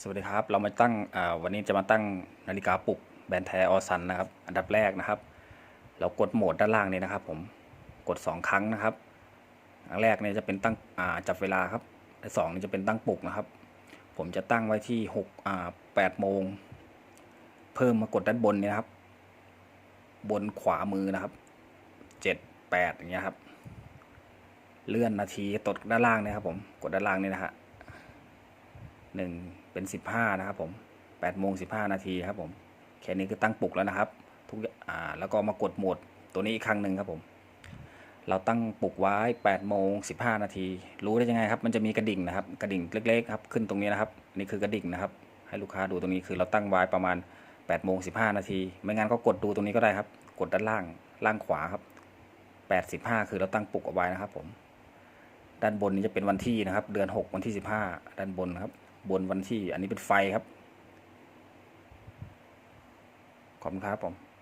สวัสดีครับ เรามาตั้งวันนี้จะมาตั้งนาฬิกาปลุกแบรนด์แท้ออซันนะครับ อันดับแรกนะครับ เรากดโหมดด้านล่างนี้นะครับ ผมกด 2 ครั้งนะครับครั้งแรกเนี่ยจะเป็นตั้งจับเวลาครับอันสองนี่จะเป็นตั้งปลุกนะครับ ผมจะตั้งไว้ที่6อ่า8โมง เพิ่มมากดด้านบนเนี่ยนะครับ บนขวามือนะครับ7 8อย่างเงี้ยครับเลื่อนนาทีตดด้านล่างนี่ยครับผมกดด้านล่างนี่นะฮะหนึ่ง เป็นสิบห้านะครับผมแปดโมงสิบห้านาทีครับผมแค่นี้คือตั้งปลุกแล้วนะครับทุกอ่าแล้วก็มากดโหมดตัวนี้อีกครั้งหนึ่งครับผม เราตั้งปลุกไว้แปดโมงสิบห้านาที รู้ได้ยังไงครับ มันจะมีกระดิ่งนะครับ กระดิ่งเล็กๆครับขึ้นตรงนี้นะครับนี่คือกระดิ่งนะครับ ให้ลูกค้าดูตรงนี้คือเราตั้งไว้ประมาณ8ปดโมงสินาที ไม่งั้นก็กดดูตรงนี้ก็ได้ครับ กดด้านล่างล่างขวาครับแปดสิบห้าคือเราตั้งปลุกเอาไว้นะครับผม ด้านบนนี้จะเป็นวันที่นะครับ เดือนหกวันที่สิบห้าด้านบนนะครับ บนวันที่ อันนี้เป็นไฟครับ ขอบคุณครับผม